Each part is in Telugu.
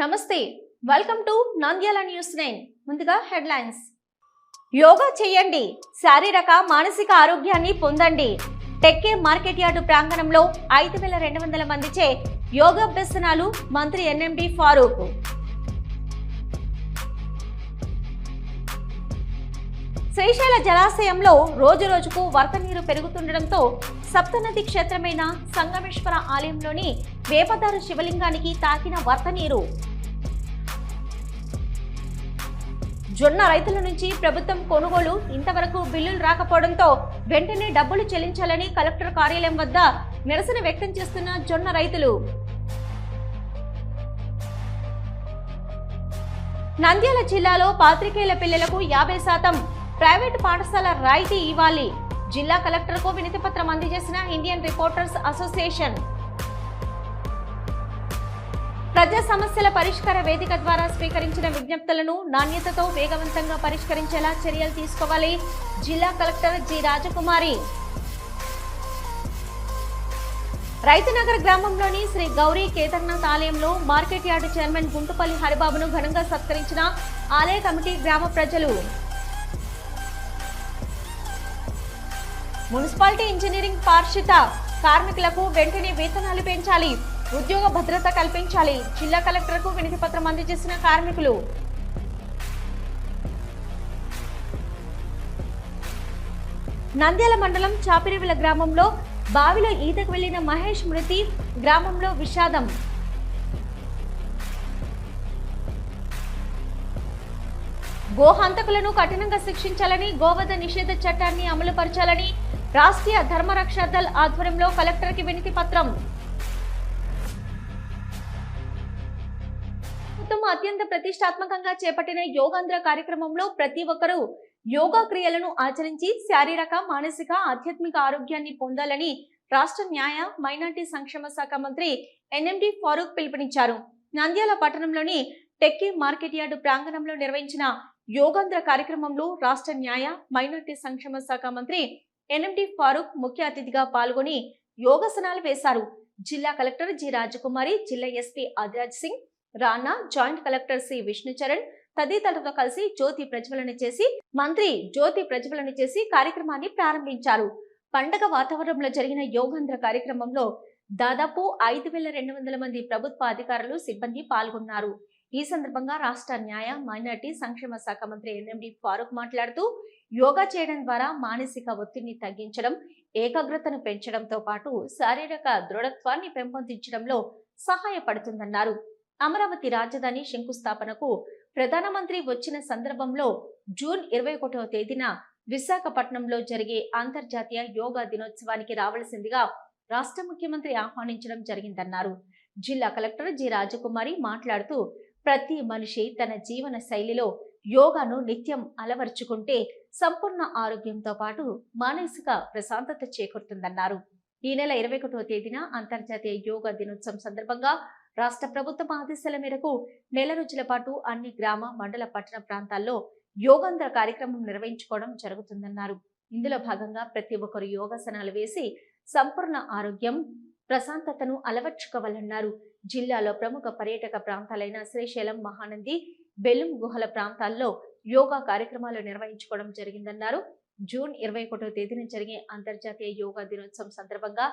నమస్తే welcome to Nandyal news nine ముందుగా హెడ్లైన్స్ యోగా చేయండి శారీరక మానసిక ఆరోగ్యాన్ని పొందండి. టెక్కే మార్కెట్ యార్డు ప్రాంగణంలో ఐదు వేల రెండు వందల మందిచే యోగాభ్యసనాలు మంత్రి ఎన్ఎండి ఫారూక్. శ్రీశైల జలాశయంలో రోజు రోజుకు వరద నీరు పెరుగుతుండటంతో సప్తనది క్షేత్రమైన సంగమేశ్వర ఆలయంలోని వేపదారు శివలింగానికి తాకిన వరద నీరు జొన్న రైతుల నుంచి ప్రభుత్వం కొనుగోలు ఇంతవరకు బిల్లులు రాకపోవడంతో వెంటనే డబ్బులు చెల్లించాలని కలెక్టర్ కార్యాలయం వద్ద నిరసన వ్యక్తం చేస్తున్న జొన్న రైతులు. నంద్యాల జిల్లాలో పాత్రికేయుల పిల్లలకు యాభై శాతం ప్రైవేటు పాఠశాల రాయితీ ఇవ్వాలి. జిల్లా కలెక్టర్కు వినతి పత్రం అందజేసిన ఇండియన్ రిపోర్టర్స్ అసోసియేషన్. ప్రజా సమస్యల పరిష్కార వేదిక ద్వారా స్వీకరించిన విజ్ఞప్తులను నాణ్యతతో వేగవంతంగా పరిష్కరించేలా చర్యలు తీసుకోవాలి. జిల్లా కలెక్టర్ జి రాజకుమారి. రైతునగర్ గ్రామంలోని శ్రీ గౌరీ కేదార్నాథ్ ఆలయంలో మార్కెట్ యార్డు చైర్మన్ గుంటుపల్లి హరిబాబును ఘనంగా సత్కరించిన ఆలయ కమిటీ గ్రామ ప్రజలు. మున్సిపాలిటీ ఇంజనీరింగ్ పార్షిత కార్మికులకు వెంటనే వేతనాలు పెంచాలి. ఉద్యోగ భద్రత కల్పించాలి. జిల్లా కలెక్టర్కు వినతి పత్రం అందజేసిన కార్మికులు. నంద్యాల మండలం చాపిరివిల గ్రామంలో బావిలో ఈతకు వెళ్ళిన మహేష్ మృతి గ్రామంలో విషాదం. గోహంతకులను కఠినంగా శిక్షించాలని గోవధ నిషేధ చట్టాన్ని అమలుపరచాలని రాష్ట్రీయ ధర్మరక్ష దళ్ ఆధ్వర్యంలో కలెక్టర్కి వినతి పత్రం. ప్రభుత్వం అత్యంత ప్రతిష్టాత్మకంగా చేపట్టిన యోగాంధ్ర కార్యక్రమంలో ప్రతి ఒక్కరూ యోగా క్రియలను ఆచరించి శారీరక మానసిక ఆధ్యాత్మిక ఆరోగ్యాన్ని పొందాలని రాష్ట్ర న్యాయ మైనార్టీ సంక్షేమ శాఖ మంత్రి ఎన్ఎండి ఫారూక్ పిలుపునిచ్చారు. నంద్యాల పట్టణంలోని టెక్కీ మార్కెట్ యార్డు ప్రాంగణంలో నిర్వహించిన యోగాంధ్ర కార్యక్రమంలో రాష్ట్ర న్యాయ మైనార్టీ సంక్షేమ శాఖ మంత్రి ఎన్ఎండి ఫారూక్ ముఖ్య అతిథిగా పాల్గొని యోగాసనాలు వేశారు. జిల్లా కలెక్టర్ జి రాజకుమారి జిల్లా SP Adiraj Singh Rana joint collector C Vishnucharan తదితరులతో కలిసి జ్యోతి ప్రజ్వలన చేసి మంత్రి జ్యోతి ప్రజ్వలన చేసి కార్యక్రమాన్ని ప్రారంభించారు. పండగ వాతావరణంలో జరిగిన యోగాంధ్ర కార్యక్రమంలో దాదాపు ఐదు వేల రెండు వందల మంది ప్రభుత్వ అధికారులు సిబ్బంది పాల్గొన్నారు. ఈ సందర్భంగా రాష్ట్ర న్యాయ మైనార్టీ సంక్షేమ శాఖ మంత్రి ఎన్ఎండి ఫారూక్ మాట్లాడుతూ యోగా చేయడం ద్వారా మానసిక ఒత్తిడిని తగ్గించడం ఏకాగ్రతను పెంచడంతో పాటు శారీరక దృఢత్వాన్ని పెంపొందించడంలో సహాయపడుతుందన్నారు. అమరావతి రాజధాని శంకుస్థాపనకు ప్రధానమంత్రి వచ్చిన సందర్భంలో జూన్ ఇరవై ఒకటవ తేదీన విశాఖపట్నంలో జరిగే అంతర్జాతీయ యోగా దినోత్సవానికి రావాల్సిందిగా రాష్ట్ర ముఖ్యమంత్రి ఆహ్వానించడం జరిగిందన్నారు. జిల్లా కలెక్టర్ జి. రాజకుమారి మాట్లాడుతూ ప్రతి మనిషి తన జీవన శైలిలో యోగాను నిత్యం అలవర్చుకుంటే సంపూర్ణ ఆరోగ్యంతో పాటు మానసిక ప్రశాంతత చేకూరుతుందన్నారు. ఈ నెల ఇరవై ఒకటవ తేదీన అంతర్జాతీయ యోగా దినోత్సవం సందర్భంగా రాష్ట్ర ప్రభుత్వం ఆదేశాల మేరకు నెల రోజుల పాటు అన్ని గ్రామ మండల పట్టణ ప్రాంతాల్లో యోగాంధ్ర కార్యక్రమం నిర్వహించుకోవడం జరుగుతుందన్నారు. ఇందులో భాగంగా ప్రతి ఒక్కరు యోగాసనాలు వేసి సంపూర్ణ ఆరోగ్యం ప్రశాంతతను అలవర్చుకోవాలన్నారు. జిల్లాలో ప్రముఖ పర్యాటక ప్రాంతాలైన శ్రీశైలం మహానంది బెలుం గుహల ప్రాంతాల్లో యోగా కార్యక్రమాలు నిర్వహించుకోవడం జరిగిందన్నారు. జూన్ ఇరవై ఒకటో తేదీన జరిగే అంతర్జాతీయ యోగా దినోత్సవం సందర్భంగా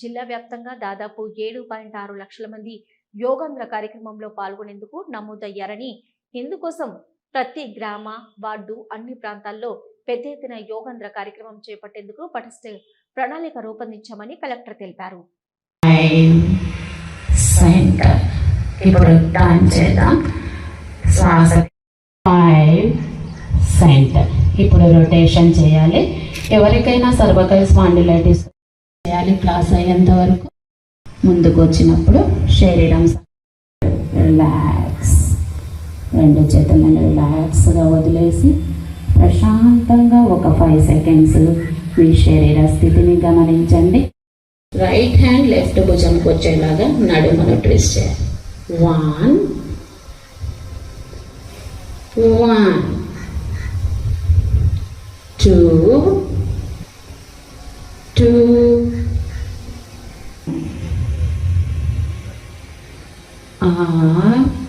జిల్లా వ్యాప్తంగా దాదాపు ఏడు పాయింట్ ఆరు లక్షల మంది యోగాంధ్ర కార్యక్రమంలో పాల్గొనేందుకు నమోదయ్యారని ఇందుకోసం ప్రతి గ్రామ వార్డు అన్ని ప్రాంతాల్లో పెద్ద ఎత్తున యోగాంధ్ర కార్యక్రమం చేపట్టేందుకు పటిష్ట ప్రణాళిక రూపొందించామని కలెక్టర్ తెలిపారు. సెంటర్ ఇప్పుడు చేద్దాం శ్వాస ఫైవ్ సెంటర్ ఇప్పుడు రొటేషన్ చేయాలి. ఎవరికైనా సర్వకల్ స్పాండిలైటిస్ చేయాలి. క్లాస్ అయ్యేంత వరకు ముందుకు వచ్చినప్పుడు శరీరం రిలాక్స్ రెండు చేతులను రిలాక్స్గా వదిలేసి ప్రశాంతంగా ఒక ఫైవ్ సెకండ్స్ మీ శరీర స్థితిని గమనించండి. రైట్ హ్యాండ్ లెఫ్ట్ భుజంకి వచ్చేలాగా నడుమను ట్విస్ట్ చేయాలి. One one two two up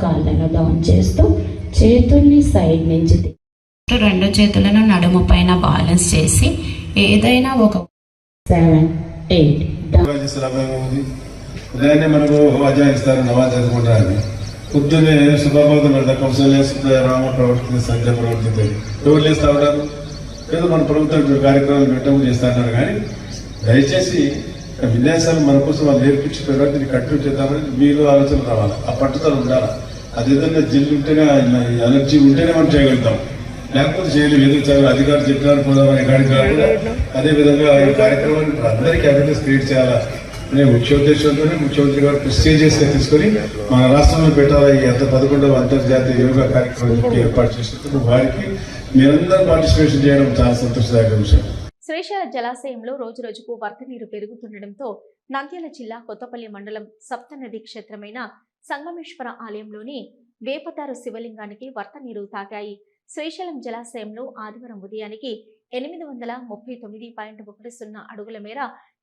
కాళ్ళను డౌన్ చేస్తూ చేతుల్ని సైడ్ నుంచి రెండు చేతులను నడుము పైన బ్యాలెన్స్ చేసి ఏదైనా ఒక సెవెన్ ఎయిట్ ఉదయాన్నే మనకు ఇస్తారు నమాజ్ చదువుకుంటారని. పొద్దున్నే రామ ఎవరు లేస్తా ఉంటారు ఏదో మన ప్రభుత్వం కార్యక్రమాలు పెట్టడం చేస్తా అన్నారు కానీ దయచేసి విన్యాసాలు మన కోసం వాళ్ళు నేర్పించి తర్వాత దీన్ని కంటిన్యూ చేద్దామని మీరు ఆలోచన రావాలి. ఆ పట్టుదల ఉండాలి? అది ఏదైనా ఉంటేనే ఎనర్జీ ఉంటేనే మనం చేయగలుగుతాం. లేకపోతే చేయలేము ఎందుకు అధికారులు చెప్పినారు పోదామని కాడికి కాకుండా అదే విధంగా ఈ కార్యక్రమాన్ని అందరికీ అవేర్నెస్ క్రియేట్ చేయాలా అనే ముఖ్య ఉద్దేశంతోనే ముఖ్యమంత్రి గారు ప్రెస్టీజియస్గా తీసుకొని మన రాష్ట్రంలో పెట్టాలా ఈ అంత పదకొండవ అంతర్జాతీయ యోగా కార్యక్రమానికి ఏర్పాటు చేసినందుకు వారికి మీరందరూ పార్టిసిపేషన్ చేయడం చాలా సంతోషదాయక విషయం. శ్రీశైల జలాశయంలో రోజు రోజుకు వరద నీరు పెరుగుతుండటంతో నంద్యాల జిల్లా కొత్తపల్లి మండలం సప్తనది క్షేత్రమైన సంగమేశ్వర ఆలయంలోని వేపతారు శివలింగానికి వర్త నీరు తాకాయి. శ్రీశైలం జలాశయంలో ఆదివారం ఉదయానికి ఎనిమిది వందల ముప్పై తొమ్మిది పాయింట్ ఒకటి సున్నా అడుగుల మేర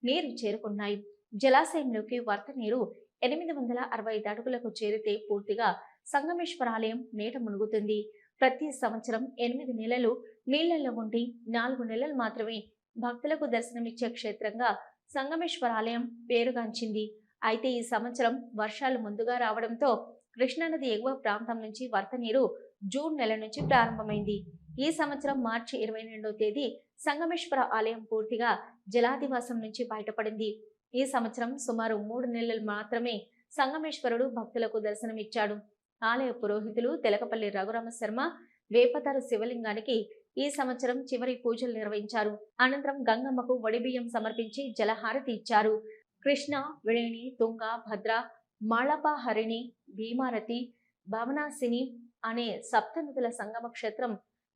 నీరు చేరుకున్నాయి. జలాశయంలోకి వర్త నీరు ఎనిమిది వందల అరవై ఐదు అడుగులకు చేరితే పూర్తిగా సంగమేశ్వర ఆలయం నీట మునుగుతుంది. ప్రతి సంవత్సరం ఎనిమిది నెలలు నీళ్ళలో ఉండి నాలుగు నెలలు మాత్రమే భక్తులకు దర్శనమిచ్చే క్షేత్రంగా సంగమేశ్వర ఆలయం పేరుగాంచింది. అయితే ఈ సంవత్సరం వర్షాలు ముందుగా రావడంతో కృష్ణానది ఎగువ ప్రాంతం నుంచి వరద నీరు జూన్ నెల నుంచి ప్రారంభమైంది. ఈ సంవత్సరం మార్చి ఇరవై రెండవ తేదీ సంగమేశ్వర ఆలయం పూర్తిగా జలాదివాసం నుంచి బయటపడింది. ఈ సంవత్సరం సుమారు మూడు నెలలు మాత్రమే సంగమేశ్వరుడు భక్తులకు దర్శనమిచ్చాడు. ఆలయ పురోహితులు తెలకపల్లి రఘురామ శర్మ వేపతారు శివలింగానికి ఈ సంవత్సరం చివరి పూజలు నిర్వహించారు. అనంతరం గంగమ్మకు వడిబియ్యం సమర్పించి జలహారతి ఇచ్చారు. కృష్ణ విళేణి తుంగ భద్ర మళప హరిణి భీమారతి భవనాశిని అనే సప్త నదుల సంగమ క్షేత్రం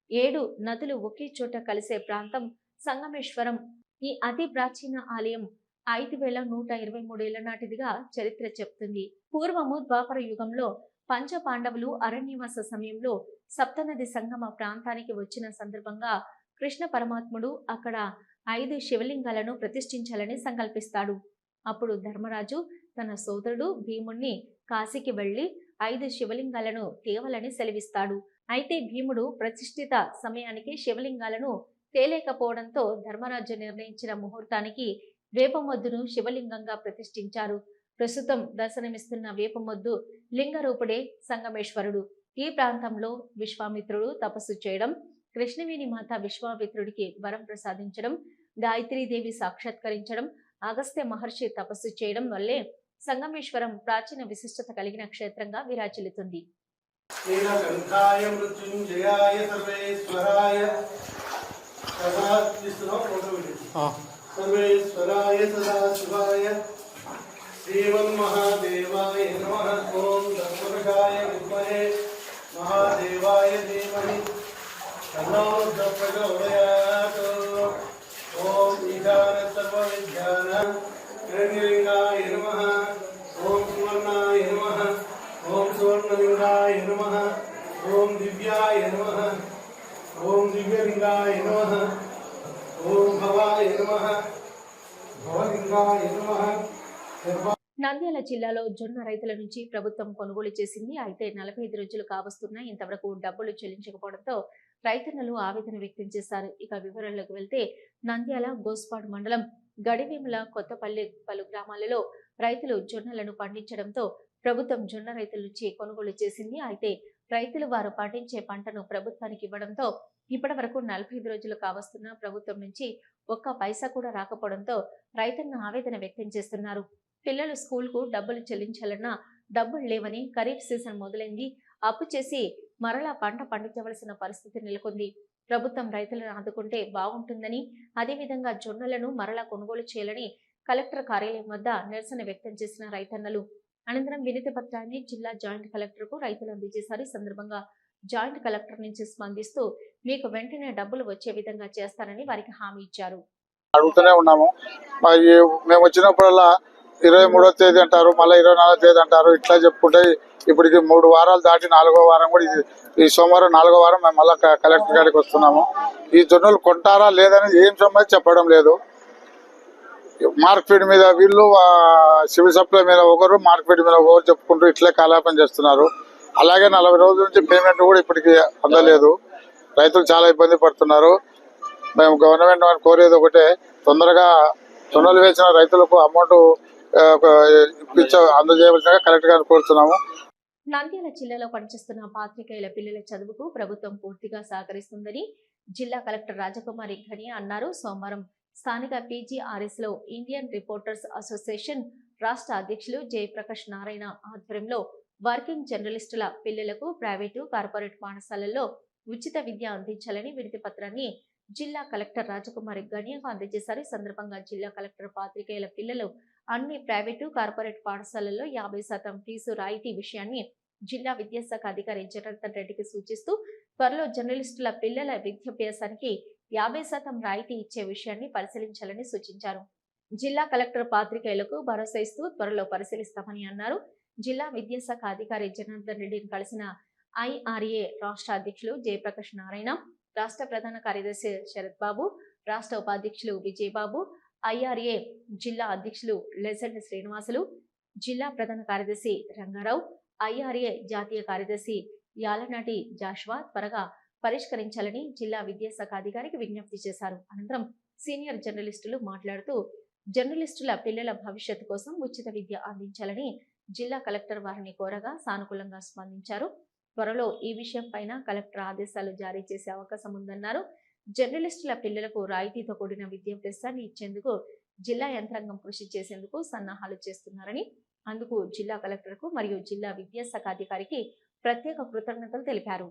ఏడు నదులు ఒకే చోట కలిసే ప్రాంతం సంగమేశ్వరం. ఈ అతి ప్రాచీన ఆలయం ఐదు వేల నూట ఇరవై మూడేళ్ళ నాటిదిగా చరిత్ర చెప్తుంది. పూర్వము ద్వాపర యుగంలో పంచ పాండవులు అరణ్యవాస సమయంలో సప్తనది సంగమ ప్రాంతానికి వచ్చిన సందర్భంగా కృష్ణ పరమాత్ముడు అక్కడ ఐదు శివలింగాలను ప్రతిష్ఠించాలని సంకల్పిస్తాడు. అప్పుడు ధర్మరాజు తన సోదరుడు భీముణ్ణి కాశీకి వెళ్ళి ఐదు శివలింగాలను తేవలని సెలవిస్తాడు. అయితే భీముడు ప్రతిష్ఠిత సమయానికి శివలింగాలను తేలేకపోవడంతో ధర్మరాజు నిర్ణయించిన ముహూర్తానికి వేపమొద్దును శివలింగంగా ప్రతిష్ఠించారు. ప్రస్తుతం దర్శనమిస్తున్న వేపమొద్దు లింగరూపుడే సంగమేశ్వరుడు. ఈ ప్రాంతంలో విశ్వామిత్రుడు తపస్సు చేయడం కృష్ణవేణి మాత విశ్వామిత్రుడికి వరం ప్రసాదించడం గాయత్రీదేవి సాక్షాత్కరించడం అగస్త్య మహర్షి తపస్సు చేయడం వల్లే సంగమేశ్వరం ప్రాచీన విశిష్టత కలిగిన క్షేత్రంగా సర్వేశ్వరాయ సదాశివాయ శ్రీమన్మహాదేవాయ నమః. ఓం విద్మహే. మహాదేవాయ ధీమహి. తన్నో ప్రచోదయాత్ ఓం ఈశాన సర్వవిద్యాన హిరణ్యలింగాయ నమః ఓం సువర్ణాయ నమః ఓం సువర్ణలింగాయ నమః ఓం దివ్యాయ నమః ఓం దివ్యలింగాయ నమః ఓం భవాయ నమః భవలింగాయ నమః సర్వ నంద్యాల జిల్లాలో జొన్న రైతుల నుంచి ప్రభుత్వం కొనుగోలు చేసింది. అయితే నలభై ఐదు రోజులు కావస్తున్నా ఇంతవరకు డబ్బులు చెల్లించకపోవడంతో రైతన్నలు ఆవేదన వ్యక్తం చేశారు. ఇక వివరాల్లోకి వెళ్తే నంద్యాల గోస్పాడు మండలం గడివేముల కొత్తపల్లి పలు గ్రామాలలో రైతులు జొన్నలను పండించడంతో ప్రభుత్వం జొన్న రైతుల నుంచి కొనుగోలు చేసింది. అయితే రైతులు వారు పండించే పంటను ప్రభుత్వానికి ఇవ్వడంతో ఇప్పటి వరకు నలభై ఐదు రోజులు కావస్తున్న ప్రభుత్వం నుంచి ఒక్క పైసా కూడా రాకపోవడంతో రైతన్న ఆవేదన వ్యక్తం చేస్తున్నారు. పిల్లలు స్కూల్కు డబ్బులు చెల్లించాలన్నా డబ్బులు లేవని ఖరీఫ్ సీజన్ మొదలైంది. అప్పు చేసి మరలా పంట పండించవలసిన పరిస్థితి నెలకొంది. ప్రభుత్వం రైతులను ఆదుకుంటే బాగుంటుందని అదేవిధంగా జొన్నలను మరలా కొనుగోలు చేయాలని కలెక్టర్ కార్యాలయం వద్ద నిరసన వ్యక్తం చేసిన రైతన్నలు అనంతరం వినతి పత్రాన్ని జిల్లా జాయింట్ కలెక్టర్కు రైతులు అందజేశారు. ఈ సందర్భంగా జాయింట్ కలెక్టర్ నుంచి స్పందిస్తూ మీకు వెంటనే డబ్బులు వచ్చే విధంగా చేస్తానని వారికి హామీ ఇచ్చారు. అడుగుతూనే ఉన్నాము. మేము వచ్చినప్పుడల్లా ఇరవై మూడో తేదీ అంటారు మళ్ళీ ఇరవై నాలుగో తేదీ అంటారు ఇట్లా చెప్పుకుంటే ఇప్పటికి మూడు వారాలు దాటి నాలుగో వారం కూడా ఇది ఈ సోమవారం నాలుగో వారం మేము మళ్ళీ కలెక్టర్ గారికి వస్తున్నాము. ఈ జొన్నలు కొంటారా లేదని ఏం సంబంధించి చెప్పడం లేదు. మార్కెట్ మీద వీళ్ళు సివిల్ సప్లై మీద ఒకరు మార్కెట్ మీద ఒకరు చెప్పుకుంటూ ఇట్లే కాలాపం చేస్తున్నారు. అలాగే నలభై రోజుల నుంచి పేమెంట్ కూడా ఇప్పటికి అందలేదు. రైతులు చాలా ఇబ్బంది పడుతున్నారు. మేము గవర్నమెంట్ కోరేది ఒకటే తొందరగా జొన్నలు వేసిన రైతులకు అమౌంట్ అందజేయవలసిన కలెక్టర్ గారిని కోరుతున్నాము. నంద్యాల జిల్లాలో పనిచేస్తున్న పాత్రికేయుల పిల్లల చదువుకు ప్రభుత్వం పూర్తిగా సహకరిస్తుందని జిల్లా కలెక్టర్ రాజకుమారి ఘని అన్నారు. సోమవారం స్థానిక పీజీఆర్ఎస్లో ఇండియన్ రిపోర్టర్స్ అసోసియేషన్ రాష్ట్ర అధ్యక్షులు జయప్రకాష్ నారాయణ ఆధ్వర్యంలో వర్కింగ్ జర్నలిస్టుల పిల్లలకు ప్రైవేటు కార్పొరేట్ పాఠశాలల్లో ఉచిత విద్య అందించాలని వినతి పత్రాన్ని జిల్లా కలెక్టర్ రాజకుమారి గణ్యంగా అందజేశారు. ఈ సందర్భంగా జిల్లా కలెక్టర్ పాత్రికేయుల పిల్లలు అన్ని ప్రైవేటు కార్పొరేట్ పాఠశాలల్లో యాభై శాతం ఫీజు రాయితీ విషయాన్ని జిల్లా విద్యాశాఖ అధికారి జనార్దన్ రెడ్డికి సూచిస్తూ త్వరలో జర్నలిస్టుల పిల్లల విద్యాభ్యాసానికి యాభై శాతం రాయితీ ఇచ్చే విషయాన్ని పరిశీలించాలని సూచించారు. జిల్లా కలెక్టర్ పాత్రికేయులకు భరోసా ఇస్తూ త్వరలో పరిశీలిస్తామని అన్నారు. జిల్లా విద్యాశాఖ అధికారి జనార్దన్ రెడ్డిని కలిసిన ఐఆర్ఏ రాష్ట్ర అధ్యక్షులు జయప్రకాష్ నారాయణ రాష్ట్ర ప్రధాన కార్యదర్శి శరత్ బాబు రాష్ట్ర ఉపాధ్యక్షులు విజయబాబు ఐఆర్ఏ జిల్లా అధ్యక్షులు లెజెండ్ శ్రీనివాసులు జిల్లా ప్రధాన కార్యదర్శి రంగారావు ఐఆర్ఏ జాతీయ కార్యదర్శి యాలనాటి జాష్వా త్వరగా పరిష్కరించాలని జిల్లా విద్యాశాఖ అధికారికి విజ్ఞప్తి చేశారు. అనంతరం సీనియర్ జర్నలిస్టులు మాట్లాడుతూ జర్నలిస్టుల పిల్లల భవిష్యత్తు కోసం ఉచిత విద్య అందించాలని జిల్లా కలెక్టర్ వారిని కోరగా సానుకూలంగా స్పందించారు. త్వరలో ఈ విషయం పైన కలెక్టర్ ఆదేశాలు జారీ చేసే అవకాశం ఉందన్నారు. జర్నలిస్టుల పిల్లలకు రాయితీతో కూడిన విద్యాభ్యాసాన్ని ఇచ్చేందుకు జిల్లా యంత్రాంగం కృషి చేసేందుకు సన్నాహాలు చేస్తున్నారని అందుకు జిల్లా కలెక్టర్కు మరియు జిల్లా విద్యాశాఖ అధికారికి ప్రత్యేక కృతజ్ఞతలు తెలిపారు.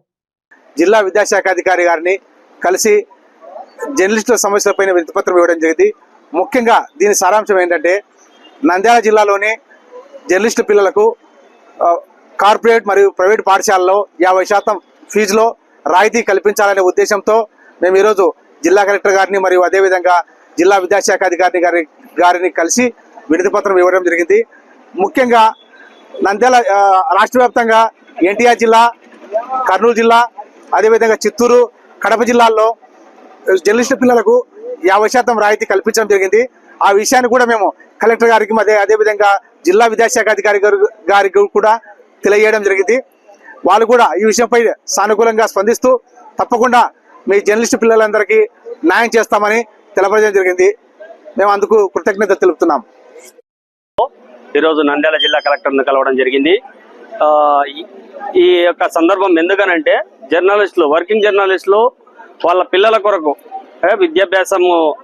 జిల్లా విద్యాశాఖ అధికారి గారిని కలిసి జర్నలిస్టుల సమస్యలపైన వినతిపత్రం ఇవ్వడం జరిగింది. ముఖ్యంగా దీని సారాంశం ఏంటంటే నంద్యాల జిల్లాలోనే జర్నలిస్టు పిల్లలకు కార్పొరేట్ మరియు ప్రైవేట్ పాఠశాలలో యాభై శాతం ఫీజులో రాయితీ కల్పించాలనే ఉద్దేశంతో మేము ఈరోజు జిల్లా కలెక్టర్ గారిని మరియు అదేవిధంగా జిల్లా విద్యాశాఖ అధికారి గారి గారిని కలిసి వినతి పత్రం ఇవ్వడం జరిగింది. ముఖ్యంగా నంద్యాల రాష్ట్ర వ్యాప్తంగా ఎన్టీఆర్ జిల్లా కర్నూలు జిల్లా అదేవిధంగా చిత్తూరు కడప జిల్లాల్లో జర్నలిస్టు పిల్లలకు యాభై శాతం రాయితీ కల్పించడం జరిగింది. ఆ విషయాన్ని కూడా మేము కలెక్టర్ గారికి అదే అదేవిధంగా జిల్లా విద్యాశాఖ అధికారి గారికి కూడా తెలియజేయడం జరిగింది. వాళ్ళు కూడా ఈ విషయంపై సానుకూలంగా స్పందిస్తూ తప్పకుండా మీ జర్నలిస్టు పిల్లలందరికీ న్యాయం చేస్తామని తెలపడం జరిగింది. మేము అందుకు కృతజ్ఞత తెలుపుతున్నాం. ఈరోజు నంద్యాల జిల్లా కలెక్టర్ను కలవడం జరిగింది. ఈ- యొక్క సందర్భం ఎందుకనంటే జర్నలిస్టులు వర్కింగ్ జర్నలిస్టులు వాళ్ళ పిల్లల కొరకు విద్యాభ్యాసము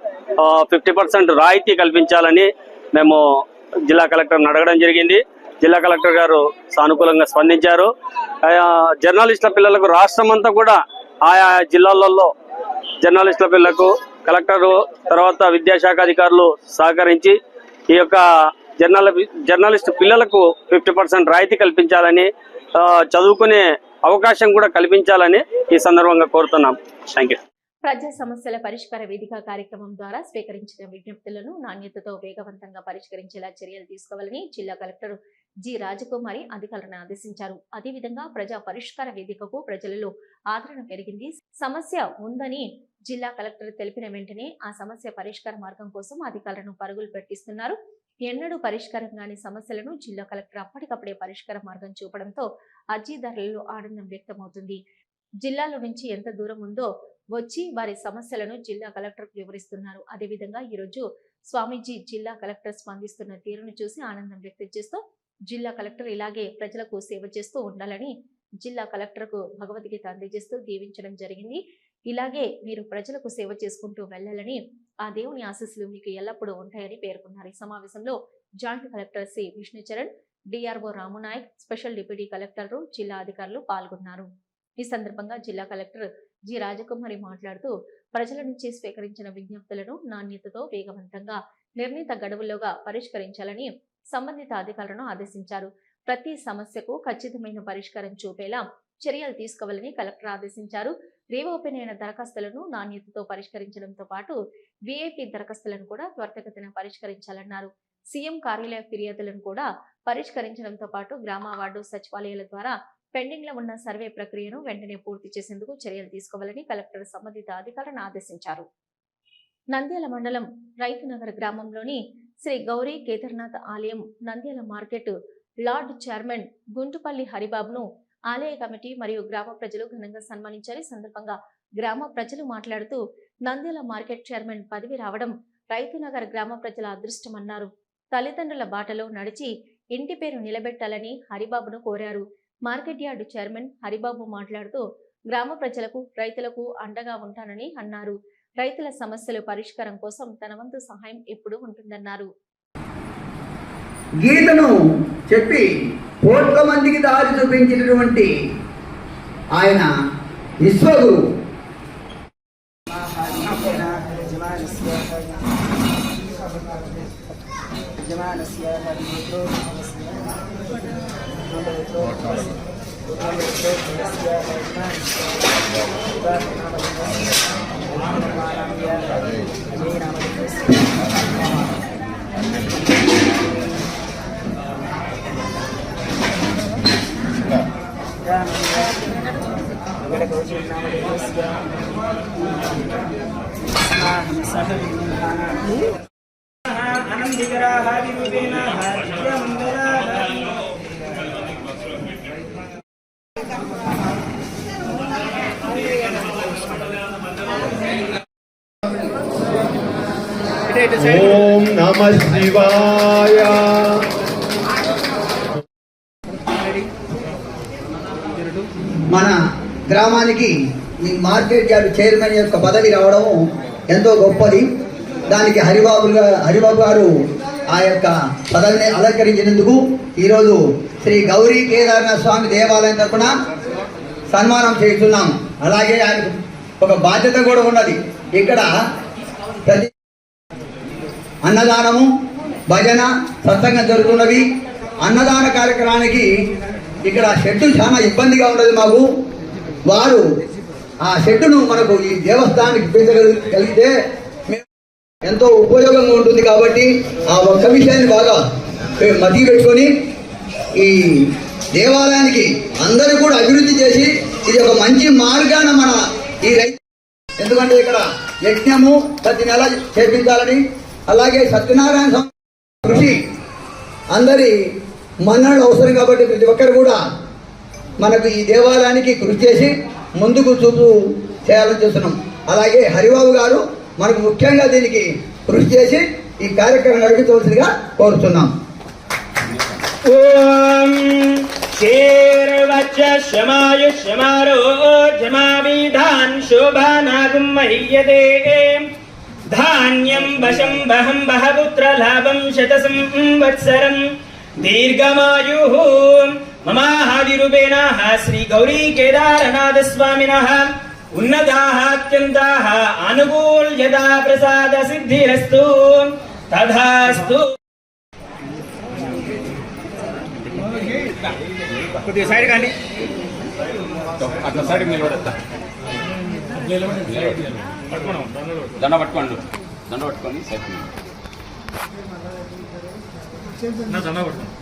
ఫిఫ్టీ పర్సెంట్ రాయితీ కల్పించాలని మేము జిల్లా కలెక్టర్ని అడగడం జరిగింది. జిల్లా కలెక్టర్ గారు సానుకూలంగా స్పందించారు. జర్నలిస్టుల పిల్లలకు రాష్ట్రం అంతా కూడా ఆయా జిల్లాలలో జర్నలిస్టుల పిల్లలకు కలెక్టర్ తర్వాత విద్యాశాఖ అధికారులు సహకరించి ఈ యొక్క జర్నల్ జర్నలిస్ట్ పిల్లలకు ఫిఫ్టీ పర్సెంట్ రాయితీ కల్పించాలని చదువుకునే అవకాశం కూడా కల్పించాలని ఈ సందర్భంగా కోరుతున్నాం. థ్యాంక్ ప్రజా సమస్యల పరిష్కార వేదిక కార్యక్రమం ద్వారా స్వీకరించిన విజ్ఞప్తులను నాణ్యతతో వేగవంతంగా పరిష్కరించేలా చర్యలు తీసుకోవాలని జిల్లా కలెక్టర్ జి రాజకుమారి అధికారులను ఆదేశించారు. అదేవిధంగా ప్రజా పరిష్కార వేదికకు ప్రజలలో ఆదరణ పెరిగింది సమస్య ఉందని జిల్లా కలెక్టర్ తెలిపిన వెంటనే ఆ సమస్య పరిష్కార మార్గం కోసం అధికారులను పరుగులు పెట్టిస్తున్నారు. ఎన్నడూ పరిష్కారం కాని సమస్యలను జిల్లా కలెక్టర్ అప్పటికప్పుడే పరిష్కార మార్గం చూపడంతో అర్జీదారులలో ఆనందం వ్యక్తమవుతుంది. జిల్లాలో నుంచి ఎంత దూరం ఉందో వచ్చి వారి సమస్యలను జిల్లా కలెక్టర్ వివరిస్తున్నారు. అదేవిధంగా ఈరోజు స్వామీజీ జిల్లా కలెక్టర్ స్పందిస్తున్న తీరును చూసి ఆనందం వ్యక్తం చేస్తూ జిల్లా కలెక్టర్ ఇలాగే ప్రజలకు సేవ చేస్తూ ఉండాలని జిల్లా కలెక్టర్కు భగవద్గీత అందజేస్తూ దీవించడం జరిగింది. ఇలాగే మీరు ప్రజలకు సేవ చేసుకుంటూ వెళ్ళాలని ఆ దేవుని ఆశీస్సులు మీకు ఎల్లప్పుడూ ఉంటాయని పేర్కొన్నారు. ఈ సమావేశంలో joint collector C Vishnucharan DRO Ramunayak special deputy కలెక్టర్లు జిల్లా అధికారులు పాల్గొన్నారు. ఈ సందర్భంగా జిల్లా కలెక్టర్ జి రాజకుమారి మాట్లాడుతూ ప్రజల నుంచి స్వీకరించిన విజ్ఞప్తులను నాణ్యతతో వేగవంతంగా నిర్ణీత గడువుల్లోగా పరిష్కరించాలని సంబంధిత అధికారులను ఆదేశించారు. ప్రతి సమస్యకు ఖచ్చితమైన పరిష్కారం చూపేలా చర్యలు తీసుకోవాలని కలెక్టర్ ఆదేశించారు. రీఓపెన్ అయిన దరఖాస్తులను నాణ్యతతో పరిష్కరించడంతో పాటు విఐపి దరఖాస్తులను కూడా త్వరితగతిన పరిష్కరించాలన్నారు. సీఎం కార్యాలయ ఫిర్యాదులను కూడా పరిష్కరించడంతో పాటు గ్రామ వార్డు సచివాలయాల ద్వారా పెండింగ్లో ఉన్న సర్వే ప్రక్రియను వెంటనే పూర్తి చేసేందుకు చర్యలు తీసుకోవాలని కలెక్టర్ సంబంధిత అధికారులను ఆదేశించారు. నంద్యాల మండలం రైతునగర్ గ్రామంలోని శ్రీ గౌరీ కేదార్నాథ్ ఆలయం Nandyal market lord chairman Guntupalli హరిబాబును ఆలయ కమిటీ మరియు గ్రామ ప్రజలు ఘనంగా సన్మానించారు. సందర్భంగా గ్రామ ప్రజలు మాట్లాడుతూ నంద్యాల మార్కెట్ చైర్మన్ పదవి రావడం రైతునగర్ గ్రామ ప్రజల అదృష్టమన్నారు. తల్లిదండ్రుల బాటలో నడిచి ఇంటి పేరు నిలబెట్టాలని హరిబాబును కోరారు. మార్కెట్ యార్డు చైర్మన్ హరిబాబు మాట్లాడుతూ గ్రామ ప్రజలకు రైతులకు అండగా ఉంటానని అన్నారు. రైతుల సమస్యల పరిష్కారం కోసం తన వంతు సహాయం ఎప్పుడూ ఉంటుందన్నారు. గీతను చెప్పి కోట్ల మందికి దారి చూపించినటువంటి ఆయన విశ్వగురు ఓం నమ శివాయ మన గ్రామానికి ఈ మార్కెట్ యార్డ్ చైర్మన్ యొక్క పదవి రావడం ఎంతో గొప్పది. దానికి హరిబాబు హరిబాబు గారు ఆ యొక్క పదవిని అలంకరించినందుకు ఈరోజు శ్రీ గౌరీ కేదార్నాథ్ స్వామి దేవాలయం తరపున సన్మానం చేస్తున్నాం. అలాగే ఆయనకు ఒక బాధ్యత కూడా ఉన్నది. ఇక్కడ ప్రతి అన్నదానము భజన సత్సంగం జరుగుతున్నవి అన్నదాన కార్యక్రమానికి ఇక్కడ షెడ్డు చాలా ఇబ్బందిగా ఉండదు మాకు. వారు ఆ షెడ్డును మనకు ఈ దేవస్థానానికి పెంచగలిగితే మేము ఎంతో ఉపయోగంగా ఉంటుంది కాబట్టి ఆ ఒక్క విషయాన్ని బాగా మతి పెట్టుకొని ఈ దేవాలయానికి అందరూ కూడా అభివృద్ధి చేసి ఇది ఒక మంచి మార్గాన మన ఈ రైతు ఎందుకంటే ఇక్కడ యజ్ఞము ప్రతి నెల చేపించాలని అలాగే సత్యనారాయణ స్వామి కృషి అందరి మన్నలు అవసరం కాబట్టి ప్రతి ఒక్కరు కూడా మనకు ఈ దేవాలయానికి కృషి చేసి ముందుకు చూపు చేయాలని చూస్తున్నాం. అలాగే హరిబాబు గారు మనకు ముఖ్యంగా దీనికి కృషి చేసి ఈ కార్యక్రమం నడిపించవలసిందిగా కోరుతున్నాం ధాన్యం వశం బహం బహపుత్ర లాభం శత సంవత్సరం దీర్ఘమాయు మమాహాదిరూపేణ శ్రీ గౌరీ కేదారనాథ స్వామిన ఉన్నతాత్యంతాః అనుకూల్యతా ప్రసాద సిద్ధిరస్తు కొద్దిగా సైడ్ కానీ అట్లా సైడ్ నిలబడతా దండ పట్టుకోండి దండ సైడ్ దండ పట్టుకోండి.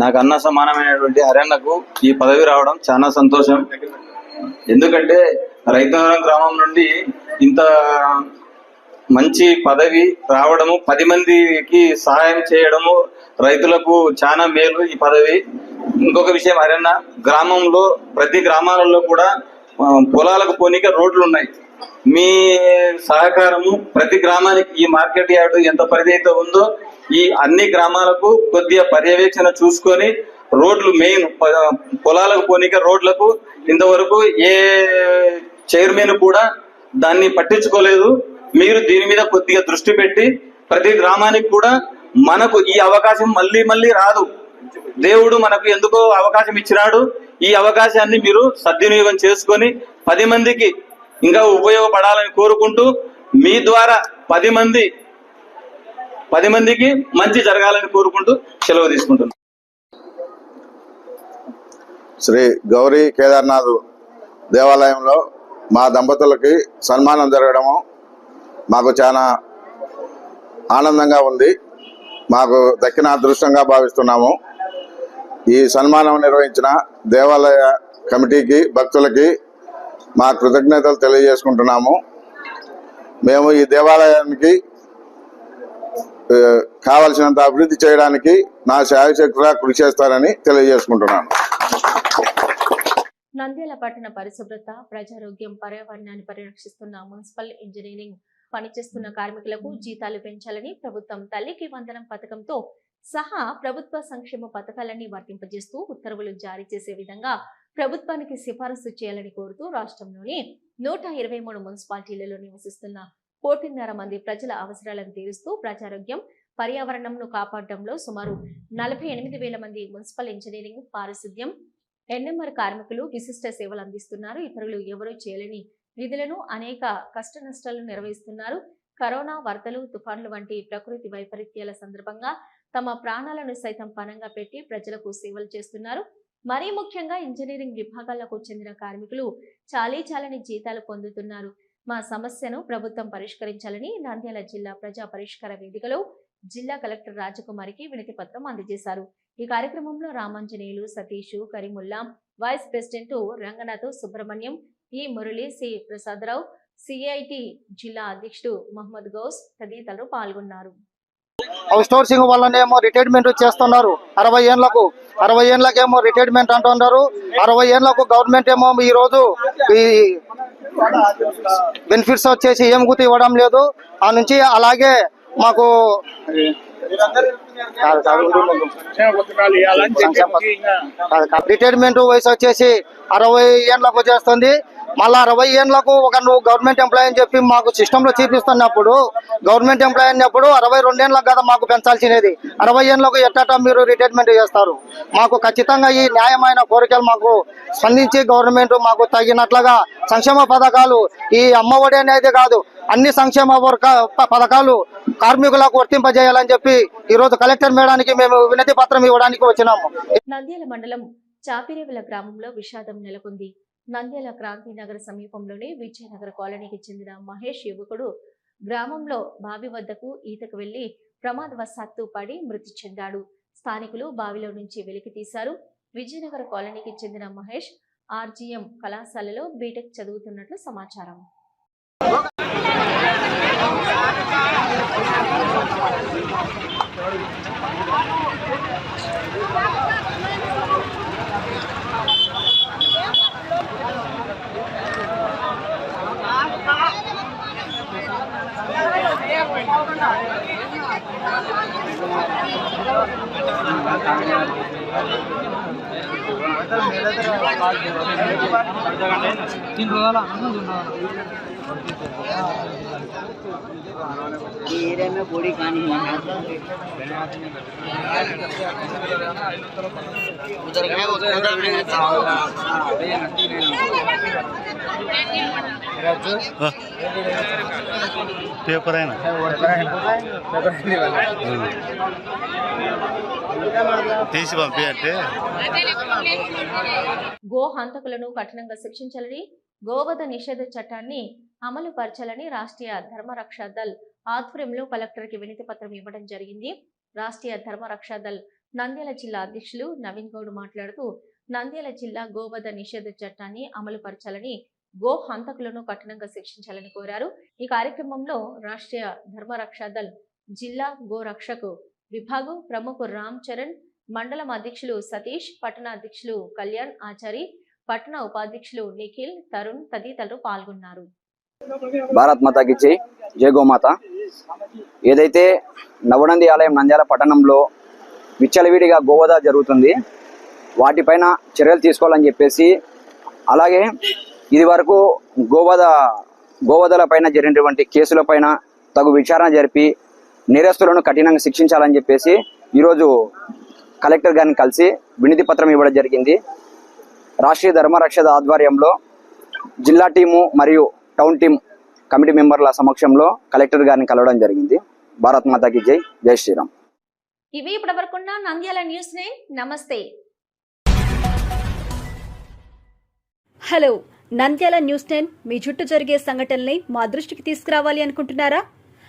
నాకు అన్న సమానమైనటువంటి హరణకు ఈ పదవి రావడం చాలా సంతోషం. ఎందుకంటే రైతనగరం గ్రామం నుండి ఇంత మంచి పదవి రావడము పది మందికి సహాయం చేయడము రైతులకు చాలా మేలు ఈ పదవి. ఇంకొక విషయం హరన్న గ్రామంలో ప్రతి గ్రామాలలో కూడా పొలాలకు పోనీక రోడ్లు ఉన్నాయి మీ సహకారము ప్రతి గ్రామానికి ఈ మార్కెట్ యార్డు ఎంత పరిధి అయితే ఉందో ఈ అన్ని గ్రామాలకు కొద్దిగా పర్యవేక్షణ చూసుకొని రోడ్లు మెయిన్ పొలాలకు పోనీక రోడ్లకు ఇంతవరకు ఏ చైర్మన్ కూడా దాన్ని పట్టించుకోలేదు. మీరు దీని మీద కొద్దిగా దృష్టి పెట్టి ప్రతి గ్రామానికి కూడా మనకు ఈ అవకాశం మళ్ళీ మళ్ళీ రాదు. దేవుడు మనకు ఎందుకో అవకాశం ఇచ్చినాడు. ఈ అవకాశాన్ని మీరు సద్వినియోగం చేసుకొని పది మందికి ఇంకా ఉపయోగపడాలని కోరుకుంటూ మీ ద్వారా పది మంది పది మందికి మంచి జరగాలని కోరుకుంటూ సెలవు తీసుకుంటున్నాను శ్రీ గౌరీ కేదార్నాథ్ దేవాలయంలో మా దంపతులకి సన్మానం జరగడము మాకు చాలా ఆనందంగా ఉంది. మాకు దక్కిన అదృష్టంగా భావిస్తున్నాము. ఈ సన్మానం నిర్వహించిన దేవాలయ కమిటీకి భక్తులకి మా కృతజ్ఞతలు తెలియజేసుకుంటున్నాము. మేము ఈ దేవాలయానికి కావలసినంత అభివృద్ధి చేయడానికి నా శాయశక్తిగా కృషి చేస్తానని తెలియజేసుకుంటున్నాను. నంద్యాల పట్టణ పరిశుభ్రత ప్రజారోగ్యం పర్యావరణాన్ని పరిరక్షిస్తున్న మున్సిపల్ ఇంజనీరింగ్ పనిచేస్తున్న కార్మికులకు జీతాలు పెంచాలని ప్రభుత్వం తల్లికి వందనం పథకంతో సహా ప్రభుత్వ సంక్షేమ పథకాలన్నీ వర్తింపజేస్తూ ఉత్తర్వులు జారీ చేసే విధంగా ప్రభుత్వానికి సిఫారసు చేయాలని కోరుతూ రాష్ట్రంలోని నూట ఇరవై మూడు మున్సిపాలిటీలలో నివసిస్తున్న కోటిన్నర మంది ప్రజల అవసరాలను తీరుస్తూ ప్రజారోగ్యం పర్యావరణంను కాపాడడంలో సుమారు నలభై ఎనిమిది వేల మంది మున్సిపల్ ఇంజనీరింగ్ పారిశుద్ధ్యం ఎన్ఎంఆర్ కార్మికులు విశిష్ట సేవలు అందిస్తున్నారు. ఇతరులు ఎవరూ చేయలేని విధులను అనేక కష్ట నష్టాలు నిర్వహిస్తున్నారు. కరోనా వరదలు తుఫాన్లు వంటి ప్రకృతి వైపరీత్యాల సందర్భంగా తమ ప్రాణాలను సైతం పణంగా పెట్టి ప్రజలకు సేవలు చేస్తున్నారు. మరీ ముఖ్యంగా ఇంజనీరింగ్ విభాగాలకు చెందిన కార్మికులు చాలీ చాలని జీతాలు పొందుతున్నారు. మా సమస్యను ప్రభుత్వం పరిష్కరించాలని నంద్యాల జిల్లా ప్రజా పరిష్కార వేదికలో జిల్లా కలెక్టర్ రాజకుమారికి వినతి పత్రం అందజేశారు. ఈ కార్యక్రమంలో రామాంజనేయులు సతీష్ కరీముల్లా వైస్ ప్రెసిడెంట్ రంగనాథ్ సుబ్రహ్మణ్యం ఈ మురళి సి. ప్రసాదరావు సిఐటి జిల్లా అధ్యక్షుడు మహమ్మద్ గౌస్ తదితరులు పాల్గొన్నారు. అవుట్ సోర్సింగ్ వల్లనేమో రిటైర్మెంట్ చేస్తున్నారు. అరవై ఏళ్ళకు అరవై ఏళ్ళకేమో రిటైర్మెంట్ అంటున్నారు. అరవై ఏళ్ళకు గవర్నమెంట్ ఏమో ఈ రోజు ఈ బెనిఫిట్స్ వచ్చేసి ఏం గుర్తు ఇవ్వడం లేదు. ఆ నుంచి అలాగే మాకు రిటైర్మెంట్ వయసు వచ్చేసి అరవై ఏళ్ళకు చేస్తుంది మళ్ళా అరవై ఏళ్ళకు ఒక నువ్వు గవర్నమెంట్ ఎంప్లాయ్ అని చెప్పి మాకు సిస్టమ్లో చూపిస్తున్నప్పుడు గవర్నమెంట్ ఎంప్లాయ్ అన్నప్పుడు అరవై రెండేళ్ళకు కదా మాకు పెంచాల్సినది. అరవై ఏళ్ళకు ఎట్టట మీరు రిటైర్మెంట్ చేస్తారు. మాకు ఖచ్చితంగా ఈ న్యాయమైన కోరికలు మాకు స్పందించి గవర్నమెంట్ మాకు తగినట్లుగా సంక్షేమ పథకాలు ఈ అమ్మఒడి అనేది కాదు అన్ని సంక్షేమ వర్గ పథకాలు కార్మికులకు వర్తింపజేయాలని చెప్పి ఈ రోజు కలెక్టర్ మేడానికి మేము వినతి పత్రం ఇవ్వడానికి వచ్చినాము. నంద్యాల మండలం చాపిరేవుల గ్రామంలో విషాదం నెలకొంది. నంద్యాల క్రాంతి నగర్ సమీపంలోని విజయనగర కాలనీకి చెందిన మహేష్ యువకుడు గ్రామంలో బావి వద్దకు ఈతకు వెళ్ళి ప్రమాదవశాత్తు పడి మృతి చెందాడు. స్థానికులు బావిలో నుంచి వెలికి తీశారు. విజయనగర కాలనీకి చెందిన మహేష్ ఆర్జీఎం కళాశాలలో బీటెక్ చదువుతున్నట్లు సమాచారం. तीन रोजाला ಏರಿಯಾ में बॉडी कहानी उधर उधर हाँ। पेपर है ना? पेपर है ना पेपर हम्म। తీసి పంపించే గో హంతకులను కఠినంగా శిక్షించాలని గోవధ నిషేధ చట్టాన్ని అమలు పరచాలని రాష్ట్రీయ ధర్మరక్షా దళ్ ఆధ్వర్యంలో కలెక్టర్కి వినతి పత్రం ఇవ్వడం జరిగింది. రాష్ట్రీయ ధర్మరక్షా దళ్ నంద్యాల జిల్లా అధ్యక్షులు నవీన్ గౌడ్ మాట్లాడుతూ నంద్యాల జిల్లా గోవధ నిషేధ చట్టాన్ని అమలు పరచాలని గో హంతకులను కఠినంగా శిక్షించాలని కోరారు. ఈ కార్యక్రమంలో రాష్ట్రీయ ధర్మరక్షా దళ్ జిల్లా గో రక్షకు విభాగం ప్రముఖ రామ్ చరణ్ మండలం అధ్యక్షులు సతీష్ పట్టణ అధ్యక్షులు కళ్యాణ్ ఆచారి పట్టణ ఉపాధ్యక్షులు నిఖిల్ తరుణ్ తదితరులు పాల్గొన్నారు. భారత్ మాతాకి జై. జై గోమాత. ఏదైతే నవనంది ఆలయం నంద్యాల పట్టణంలో విచ్చలవిడిగా గోవధ జరుగుతుంది వాటిపైన చర్యలు తీసుకోవాలని చెప్పేసి అలాగే ఇది వరకు గోవద గోవదల పైన జరిగినటువంటి కేసులపైన తగు విచారణ జరిపి నేరస్తులను కఠినంగా శిక్షించాలని చెప్పేసి ఈరోజు కలెక్టర్ గారిని కలిసి వినతి పత్రం ఇవ్వడం జరిగింది. రాష్ట్రీయ ధర్మరక్షద ఆధ్వర్యంలో జిల్లా టీము మరియు టౌన్ టీం కమిటీ మెంబర్ల సమక్షంలో కలెక్టర్ గారిని కలవడం జరిగింది. భారత్ మాతాకి జై జై శ్రీరామ్. ఇవి ఇప్పటివరకున్న నంద్యాల న్యూస్ నమస్తే. హలో నంద్యాల న్యూస్ టెన్ మీ చుట్టూ జరిగే సంఘటనల్ని మా దృష్టికి తీసుకురావాలి అనుకుంటున్నారా?